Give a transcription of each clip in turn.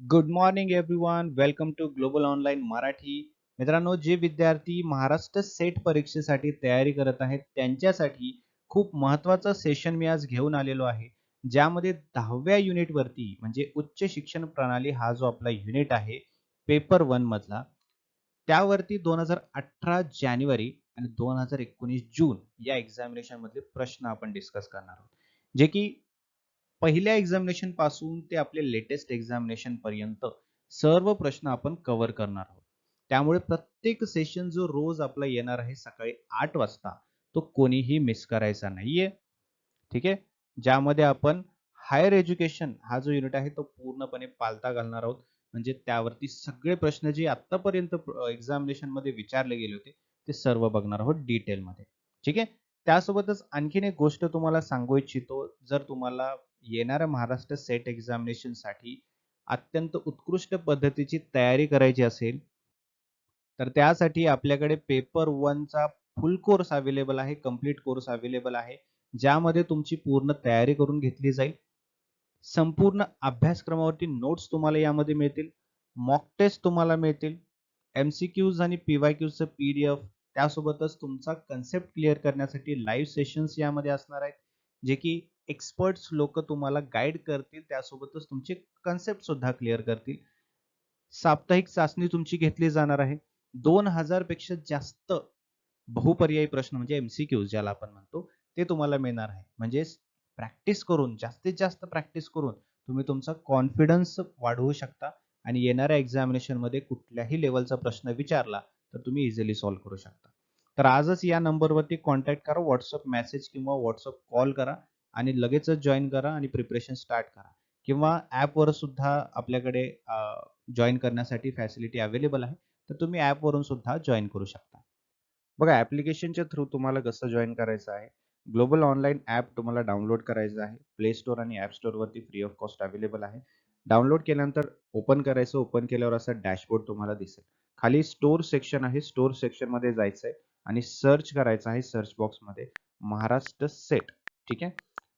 Good morning everyone welcome to Global Online Marathi मित्रांनो जे विद्यार्थी महाराष्ट्र सेट परीक्षेसाठी तयारी करत आहेत त्यांच्यासाठी खूप महत्त्वाचं सेशन मी आज घेऊन आलेलो आहे ज्यामध्ये दहाव्या युनिटवरती म्हणजे उच्च शिक्षण प्रणाली हा जो आपला युनिट आहे पेपर वन मधला त्यावरती दोन हजार अठरा जानेवारी आणि दोन हजार एकोणीस जून या एक्झामिनेशन मधले प्रश्न आपण डिस्कस करणार आहोत. जे की पहिल्या एक्झामिनेशनपासून ते आपले लेटेस्ट एक्झामिनेशन पर्यंत सर्व प्रश्न आपण कव्हर करणार आहोत. त्यामुळे प्रत्येक सेशन जो रोज आपला येणार आहे सकाळी आठ वाजता तो कोणीही मिस करायचा नाहीये. ठीक आहे? ज्यामध्ये आपण हायर एज्युकेशन हा जो युनिट आहे तो पूर्णपणे पालता घालणार आहोत. म्हणजे त्यावरती सगळे प्रश्न जे आतापर्यंत एक्झामिनेशनमध्ये विचारले गेले होते ते सर्व बघणार आहोत डिटेलमध्ये ठीक आहे? त्यासोबतच आणखीन एक गोष्ट तुम्हाला सांगू इच्छितो. जर तुम्हाला येणाऱ्या महाराष्ट्र सेट एक्झामिनेशनसाठी अत्यंत उत्कृष्ट पद्धतीची तयारी करायची असेल तर त्यासाठी आपल्याकडे पेपर चा फुल कोर्स अवेलेबल आहे कंप्लीट कोर्स अवेलेबल आहे ज्यामध्ये तुमची पूर्ण तयारी करून घेतली जाईल. संपूर्ण अभ्यासक्रमावरती नोट्स तुम्हाला यामध्ये मिळतील मॉक टेस्ट तुम्हाला मिळतील एमसीक्यूज आणि पीवायक्यूजचं पीडीएफ त्यासोबतच तुमचा कन्सेप्ट क्लिअर करण्यासाठी लाईव्ह सेशन्स यामध्ये असणार आहेत जे की एक्सपर्ट्स लोक तुम्हाला गाईड करतील त्यासोबतच तुमचे कन्सेप्ट सुद्धा क्लिअर करतील. साप्ताहिक चाचणी तुमची घेतली जाणार आहे. दोन हजारपेक्षा जास्त बहुपर्यायी प्रश्न म्हणजे एमसीक्यू ज्याला आपण म्हणतो ते तुम्हाला मिळणार आहे. म्हणजे प्रॅक्टिस करून जास्तीत जास्त प्रॅक्टिस करून तुम्ही तुमचा कॉन्फिडन्स वाढवू शकता आणि येणाऱ्या एक्झामिनेशनमध्ये कुठल्याही लेवलचा प्रश्न विचारला तर तुम्ही इझिली सॉल्व्ह करू शकता. तर आजच या नंबरवरती कॉन्टॅक्ट करा व्हॉट्सअप मेसेज किंवा व्हॉट्सअप कॉल करा. आणि लगेचच जॉईन करा आणि प्रिपरेशन स्टार्ट करा. किंवा ॲपवर सुद्धा आपल्याकडे जॉईन करण्यासाठी फॅसिलिटी अवेलेबल आहे तर तुम्ही ॲपवरून सुद्धा जॉईन करू शकता. बघा ॲप्लिकेशनच्या थ्रू तुम्हाला कसं जॉईन करायचं आहे? ग्लोबल ऑनलाईन ॲप तुम्हाला डाउनलोड करायचं आहे. प्ले स्टोअर आणि ॲप स्टोअरवरती फ्री ऑफ कॉस्ट अवेलेबल आहे. डाउनलोड केल्यानंतर ओपन करायचं ओपन केल्यावर असा डॅशबोर्ड तुम्हाला दिसेल. खाली स्टोर सेक्शन आहे स्टोर सेक्शनमध्ये जायचं आहे आणि सर्च करायचं आहे सर्च बॉक्समध्ये महाराष्ट्र सेट ठीक आहे?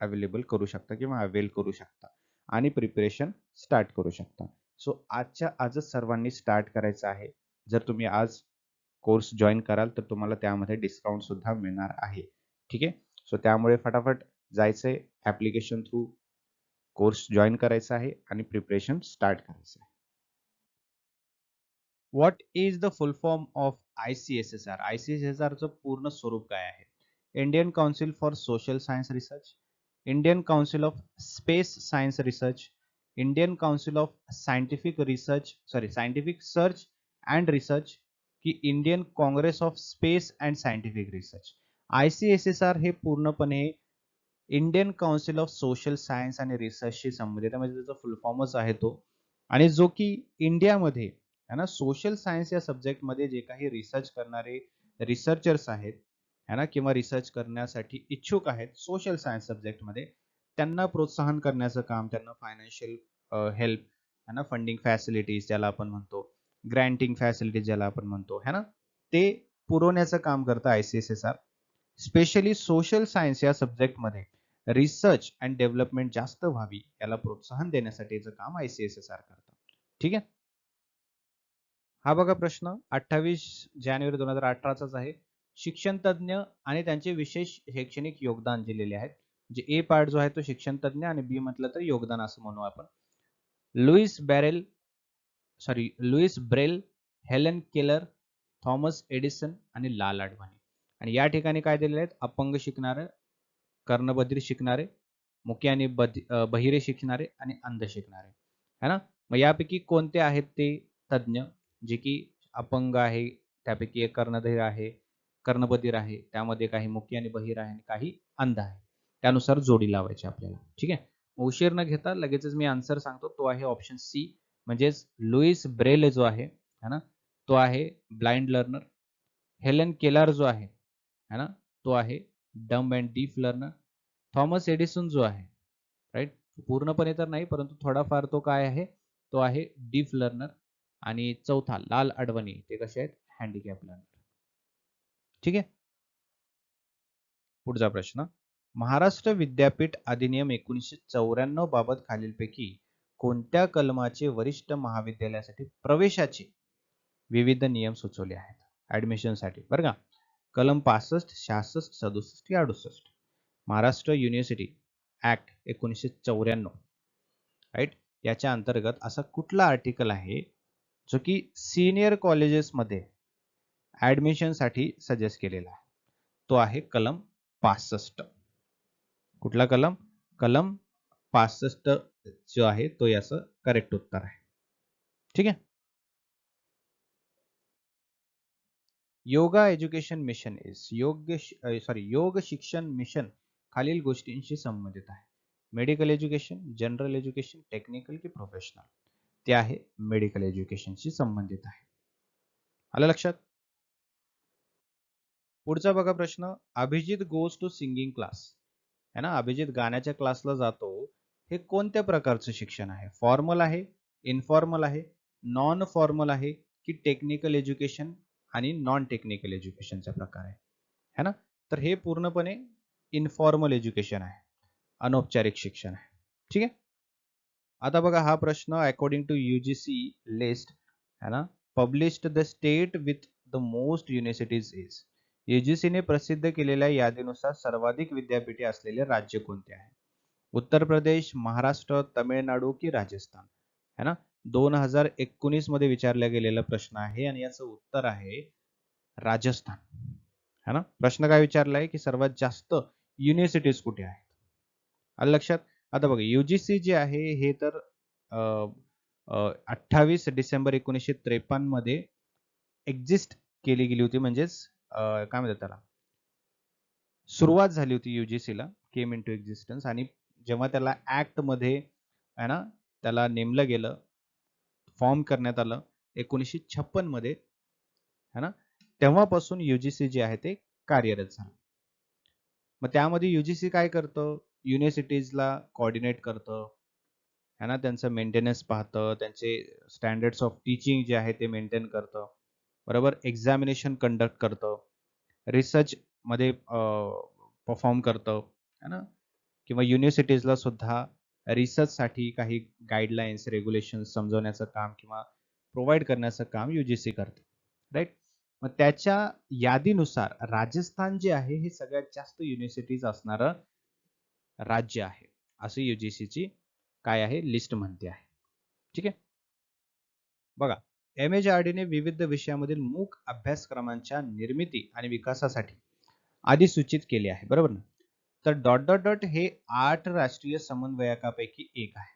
अवेलेबल करू शकता किंवा अवेल करू शकता. आणि प्रिपरेशन स्टार्ट करू शकता. सो आजच्या आजच सर्वांनी स्टार्ट करायचं आहे. जर तुम्ही आज कोर्स जॉईन कराल तर तुम्हाला त्यामध्ये डिस्काउंट सुद्धा मिळणार आहे. ठीक आहे? सो त्यामुळे फटाफट जायचंय ऍप्लिकेशन थ्रू कोर्स जॉईन करायचा आहे आणि प्रिपरेशन स्टार्ट करायचं आहे. What is the full form of I C S S R I C S S आरचं पूर्ण स्वरूप काय आहे? Indian Council for Social Science Research Indian Council of Space Science Research Indian Council of Scientific Research sorry scientific search and research की Indian Congress of Space and Scientific Research I C S S R हे पूर्णपणे Indian Council of Social Science आणि रिसर्चशी संबंधित म्हणजे त्याचा फुल फॉर्मच आहे तो. आणि जो की इंडियामध्ये है ना सोशल सायन्स या सब्जेक्टमध्ये जे काही रिसर्च करणारे रिसर्चर्स आहेत है ना किंवा रिसर्च करण्यासाठी इच्छुक आहेत सोशल सायन्स सब्जेक्टमध्ये त्यांना प्रोत्साहन करण्याचं काम त्यांना फायनान्शियल हेल्प है ना फंडिंग फॅसिलिटीज ज्याला आपण म्हणतो ग्रँटिंग फॅसिलिटीज ज्याला आपण म्हणतो है ना ते पुरवण्याचं काम करतं I C S S R specially social science या सब्जेक्टमध्ये रिसर्च अँड डेव्हलपमेंट जास्त व्हावी याला प्रोत्साहन देण्यासाठीचं काम I C S S R करतं. ठीक आहे? हा बघा प्रश्न. अठ्ठावीस जानेवारी दोन हजार अठराचाच आहे. शिक्षणतज्ज्ञ आणि त्यांचे विशेष शैक्षणिक योगदान दिलेले आहेत. म्हणजे ए पार्ट जो आहे तो शिक्षणतज्ञ आणि बी म्हटलं तर योगदान असं म्हणू आपण. Louis Barrel sorry Louis Braille Helen Keller Thomas Edison आणि लाल आडवाणी. आणि या ठिकाणी काय दिलेले आहेत? अपंग शिकणारे कर्णबधीर शिकणारे मुख्य आणि बहिरे शिकणारे आणि अंध शिकणारे. है ना? मग यापैकी कोणते आहेत ते तज्ज्ञ जे की अपंग आहे त्यापैकी एक कर्णधीर आहे कर्णबधीर आहे त्यामध्ये काही मुख्य आणि बहिर आहे आणि काही अंध आहे. त्यानुसार जोडी लावायची आपल्याला. ठीक आहे? उशीर न घेता लगेचच मी आन्सर सांगतो. तो आहे ऑप्शन सी म्हणजेच लुईस ब्रेल जो आहे है ना? तो आहे ब्लाइंड लर्नर हेलन केलार जो आहे है ना? तो आहे dumb and deaf learner Thomas Edison जो आहे राईट पूर्णपणे तर नाही परंतु थोडाफार तो काय आहे? तो आहे डीफ लर्नर आणि चौथा लाल अडवणी. ते कसे आहेत? हँडिकॅप लर्नर ठीक आहे? पुढचा प्रश्न. महाराष्ट्र विद्यापीठ अधिनियम एकोणीसशे चौऱ्याण्णव बाबत खालीलपैकी कोणत्या कलमाचे वरिष्ठ महाविद्यालयासाठी प्रवेशाचे विविध नियम सुचवले आहेत? ऍडमिशनसाठी बरं का? कलम पासष्ट शहासष्ट सदुसष्ट अडुसष्ट. महाराष्ट्र युनिव्हर्सिटी ऍक्ट एकोणीसशे चौऱ्याण्णव. राईट याच्या अंतर्गत असा कुठला आर्टिकल आहे जो की सिनियर कॉलेजेसमध्ये ऍडमिशनसाठी सजेस्ट केलेला आहे. तो आहे कलम पासष्ट. कुठला कलम? कलम पासष्ट जो आहे तो याचं करेक्ट उत्तर आहे. ठीक आहे? योगा एज्युकेशन मिशन इज़ योग्य सॉरी योग शिक्षण मिशन खालील गोष्टींशी संबंधित आहे. Medical education general education technical की प्रोफेशनल ते आहे मेडिकल संबंधित आहे. आलं लक्षात? पुढचा बघा प्रश्न. Abhijit goes to singing class है ना? अभिजित गाण्याच्या क्लासला जातो. हे कोणत्या प्रकारचं शिक्षण आहे? फॉर्मल आहे इनफॉर्मल आहे नॉन फॉर्मल आहे की टेक्निकल एज्युकेशन आणि नॉन टेक्निकल एज्युकेशनचा प्रकार आहे? है ना? तर हे पूर्णपणे इनफॉर्मल एज्युकेशन आहे. अनौपचारिक शिक्षण आहे. ठीक आहे? आता बघा हा प्रश्न अकॉर्डिंग टू युजीसी लिस्ट है ना? Published the state with the most universities is युजीसीने प्रसिद्ध केलेल्या यादीनुसार सर्वाधिक विद्यापीठे असलेले राज्य कोणते आहे? उत्तर प्रदेश महाराष्ट्र तमिळनाडू की राजस्थान? है ना? दोन हजार एकोणीसमध्ये विचारला गेलेला प्रश्न आहे आणि याचं उत्तर आहे राजस्थान. है ना? प्रश्न काय विचारलाय की सर्वात जास्त युनिव्हर्सिटीज कुठे आहेत? आलं लक्षात? आता बघा युजीसी जे आहे हे तर अठ्ठावीस डिसेंबर एकोणीसशे त्रेपन्नमध्ये एक्झिस्ट केली गेली होती म्हणजेच काय म्हणतात त्याला? सुरुवात झाली होती युजीसीला केम इन टू एक्झिस्टन्स आणि जेव्हा त्याला ऍक्टमध्ये आहे ना त्याला नेमलं गेलं फॉर्म करण्यात आलं एकोणीसशे छप्पनमध्ये है ना? तेव्हापासून युजीसी जे आहे ते कार्यरत झालं. मग त्यामध्ये युजीसी काय करतं? युनिव्हर्सिटीजला कॉर्डिनेट करतं है ना? त्यांचं मेंटेनन्स पाहतं त्यांचे स्टँडर्ड्स ऑफ टीचिंग जे आहे ते मेंटेन करतं. बरोबर? एक्झामिनेशन कंडक्ट करतं. रिसर्च मध्ये परफॉर्म करतं. है ना? किंवा युनिव्हर्सिटीजला सुद्धा रिसर्चसाठी काही गाईडलाईन्स रेग्युलेशन समजवण्याचं काम किंवा प्रोव्हाइड करण्याचं काम यू जी सी करते. राईट मग त्याच्या यादीनुसार राजस्थान जे आहे हे सगळ्यात जास्त युनिव्हर्सिटीज असणारं राज्य आहे. असं युजीसीची काय आहे? लिस्ट म्हणते आहे. ठीक आहे? बघा. एम एच आर डीने विविध विषयामधील मूक अभ्यासक्रमांच्या निर्मिती आणि विकासासाठी आधी सूचित केले आहे. बरोबर ना? तर डॉट डॉट डॉट हे आठ राष्ट्रीय समन्वयकापैकी एक आहे.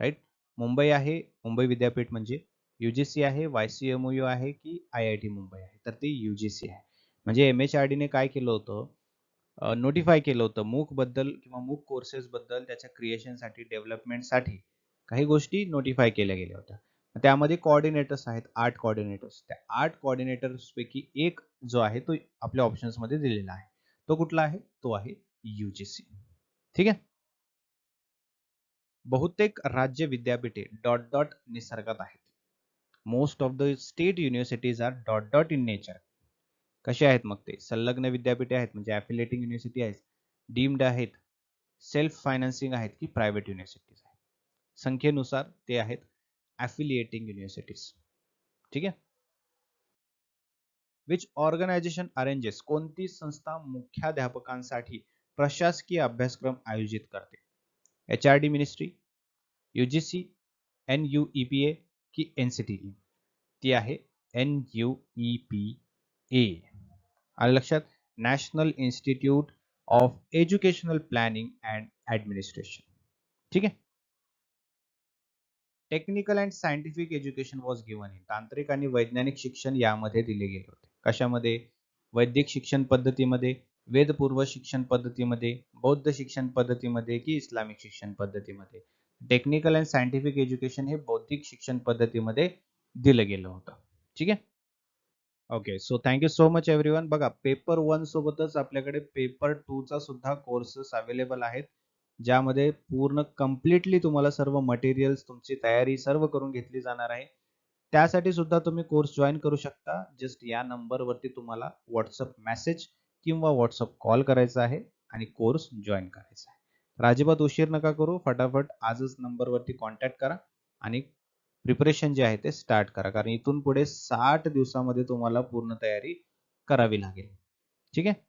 राईट मुंबई आहे. मुंबई विद्यापीठ म्हणजे युजीसी आहे. वायसीएमओयू आहे की आय आय टी मुंबई आहे. तर ते युजीसी आहे. म्हणजे एम एच आर डीने काय केलं होतं? नोटिफाय केलं होतं. मूकबद्दल किंवा मूक कोर्सेस बद्दल त्याच्या क्रिएशनसाठी डेव्हलपमेंटसाठी काही गोष्टी नोटिफाय केल्या गेल्या होत्या. त्यामध्ये कॉर्डिनेटर्स आहेत आठ कॉर्डिनेटर्स त्या आठ कोऑर्डिनेटर्स पैकी एक जो आहे तो आपल्या ऑप्शन्समध्ये दिलेला आहे. तो कुठला आहे? तो आहे युजीसी ठीक आहे? बहुतेक राज्य विद्यापीठे डॉट डॉट निसर्गात आहेत. Most of the state universities are dot dot in nature कसे आहेत मग ते? संलग्न विद्यापीठे आहेत म्हणजे अफिलेटिंग युनिव्हर्सिटी आहेत डीम्ड आहेत सेल्फ फायनान्सिंग आहेत की प्रायव्हेट युनिव्हर्सिटीज आहेत. संख्येनुसार ते आहेत ॲफिलिएटिंग युनिव्हर्सिटीज ठीक है? विच ऑर्गनायझेशन अरेंजेस कोणती संस्था मुख्याध्यापकांसाठी प्रशासकीय अभ्यासक्रम आयोजित करते? H R D ministry UGC N U E P A की एन सी टी ती आहे N U E P A आलं National Institute of Educational Planning and Administration ठीक आहे? Technical and scientific education was given in तांत्रिक आणि वैज्ञानिक शिक्षण यामध्ये दिले गेले होते. कशामध्ये? वैदिक शिक्षण पद्धतीमध्ये वेदपूर्व शिक्षण पद्धतीमध्ये बौद्ध शिक्षण पद्धतीमध्ये की इस्लामिक शिक्षण पद्धतीमध्ये? टेक्निकल अँड सायंटिफिक एज्युकेशन हे बौद्धिक शिक्षण पद्धतीमध्ये दिलं गेलं होतं. ठीक आहे? Okay so thank you so much every बघा पेपर वन सोबतच आपल्याकडे पेपर टू चा सुद्धा कोर्सेस अवेलेबल आहेत. ज्यामध्ये पूर्ण कम्प्लिटली तुम्हाला सर्व मटेरियल्स तुमची तयारी सर्व करून घेतली जाणार आहे. त्यासाठी सुद्धा तुम्ही कोर्स जॉईन करू शकता. जस्ट या नंबरवरती तुम्हाला व्हॉट्सअप मेसेज किंवा व्हॉट्सअप कॉल करायचा आहे आणि कोर्स जॉईन करायचा आहे. तर अजिबात उशीर नका करू. फटाफट आजच नंबरवरती कॉन्टॅक्ट करा आणि प्रिपरेशन जे आहे ते स्टार्ट करा. कारण इथून पुढे साठ दिवसामध्ये तुम्हाला पूर्ण तयारी करावी लागेल. ठीक आहे?